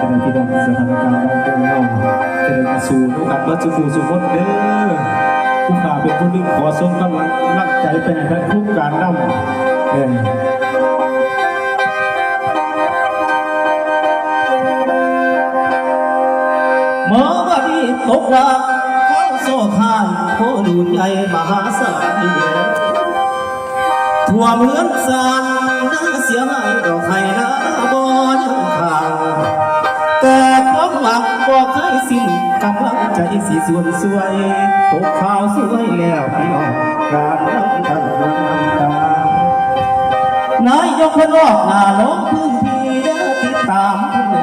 จะได้พี่น้องสถานการณ์บ้านเมือจะได้มาสู่ด้วยกันว่าสุขสุขเด้อผู้ข่าเป็นผู้นึงขอส่งกำลังรักใจเป็แพ้ทุกการนำเออเมื่อวันนี้ตกรักเขาโซ่ขานผู้ดูใจมหาสาลทั่วเมืองสานน่าเสียหายดอกไบอกให้สิ้นกำลังใจสิส่วนสวยตกข่าวสวยแล้วพี่น้องการน้ำกันน้ำตานายกพนอกหน้าลงพื้นที่เด้อติดตามผู้แล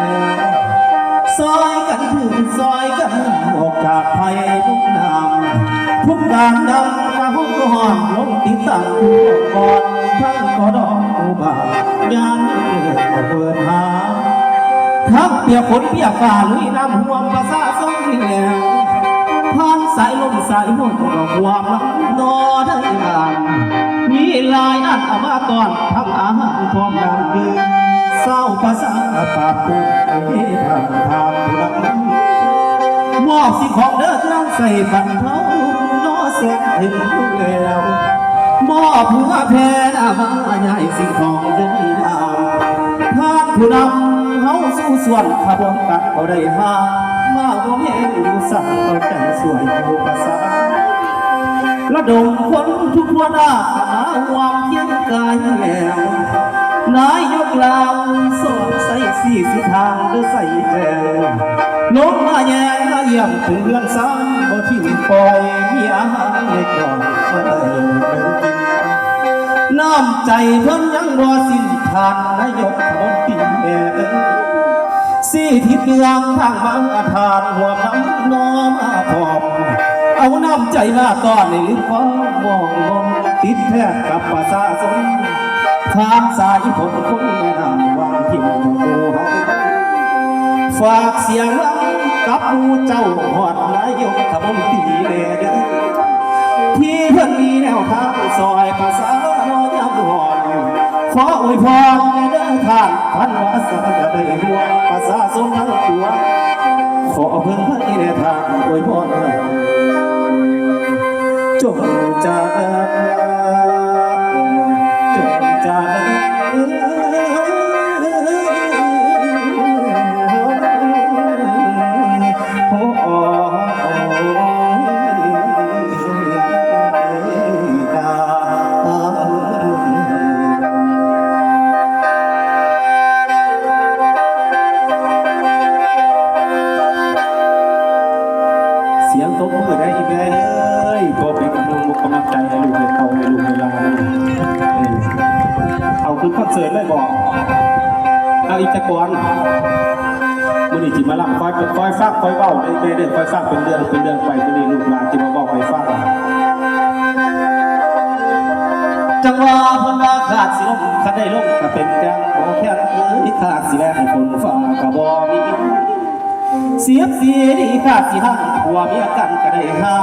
ซอยกันถึงซอยกันออกจากภัยทุกนามทุกการนำมาห้องหอมลงติดตั้งกก่อนทั้งกอดองอุบาทยานเปิดหา ทักเปียกฝนเปียกฝ่าลุยน้ำห่วงภาษาสองนี่แหละผ่านสายลมสายลมก็ความลำนอได้งานมีลายอันอามาตอนทำอาหารพร้อมดังคือเศร้าภาษาปากปุกไอ้ทางทางรักมอบสิ่งของเด้อนั่งใส่บันเทาล้อแสงเห็นแล้วมอบผัวแพนอามาใหญ่สิ่งของเดินดาวทานผู้นำ เขาสู้ส่วนขบวนกันเขาได้หามาบ่แม่นอยู่สั่งเอาแต่สวยผู้ภาษาระดมคนทุกหัน้าหาวามเคียงกายแล้วนายยกลาวสอนใส่สีสิทางหรือใส่แจงลงมาแย่งมาเยี่ยมถึงเรือนซ้ำบ่ทิ้งปล่อยมีอาหารเล็กน้อยมาได้เดินกินน้ำใจเพิ่นยังบ่สิ้น ทานนายกขนมปีแม่เอ้ยสี่ทิศเมืองทางบางอาทานหัวน้ำน้อมอาพอมเอาน้ำใจมาต้อนในลืมฟ้ามองมนติดแทบกับประชาชนทางสายฝนคงแม่นำวางทิ่มกูเฮาฝากเสียงรังกับหมูเจ้าหอดนายกขบวนตีแน่เด้อที่เพิ่นมีแนวางพันวาสนาจะได้หัวมภาษาสมทั้งตัว ขอเพิ่นให้ในทางอวยพรจงจาก ตบมือได้อีกเลยพอเป็นกำลังมุกกำลังใจให้ลูกให้เขาให้ลูกให้ลานเออเอาคือคอนเสิร์ตเลยบอกเอาอีกจักรวาลมื่อนี้จิมาลำคอยเป็นคอยฟังคอยเบ้าได้เด้อคอยฟังเป็นเรื่องเป็นเรื่องไปมื่อนี้ลูกหลานจิมาบอกคอยฟังจังหวะพนว่าขาดสิลมคันได้ลมก็เป็นจังบ่แค่นเอ้ยขาดสิแลให้ฝนฟ้าก็บ่มี เสียบเสียดีข้าสิหังหัวเมียกันก็ได้หา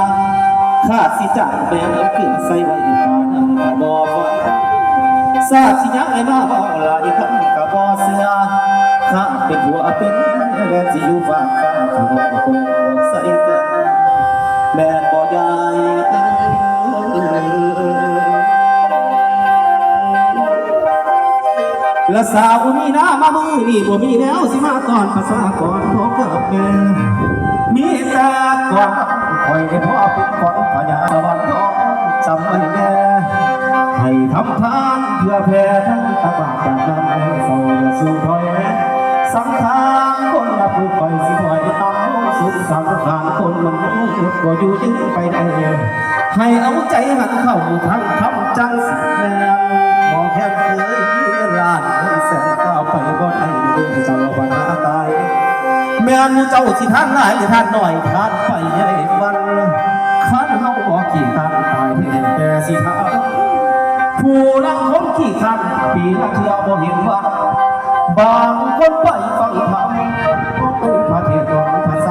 ข้าสิจังแบงเอาขึ้นใส่ไว้ในานั่งก็บ่ฟังสาสิยังไอ้มาเว้าหลายคำก็บ่เชื่อข้าเป็นผัวเป็นแม่สิอยู่ฝากฟ้าก็บ่คงใส่กันแม่บ่ยา และสาวมีหน้ามามือนี่บ่มีแนวสิมาก่อนภาษาก่อนพ่อกับแม่มีแต่ก่อนคอยให้พ่อเป็นคนพญาวันทองจำไว้แน่ให้ทำทานเพื่อแผ่ทั้งตะบะจากนั้นให้เศร้าอย่าสู้ถอยสังขารคนละผู้ไปสิถอยตามลงสุดสังขารคนมันรู้ก็อยู่จึงไปได้ให้เอาใจหันเข้าทั้งทำจังสิแม่มองแค่เคย แม่นเจ้าสิท่านหลายหรือท่านหน่อยท่านไปใหญ่วันขันเฮาบ่กี่ท่านตายให้แต่สิท่านผู้รักคนขี้ขันปีละเทื่อบ่เห็นว่าบางคนไปฟังธรรม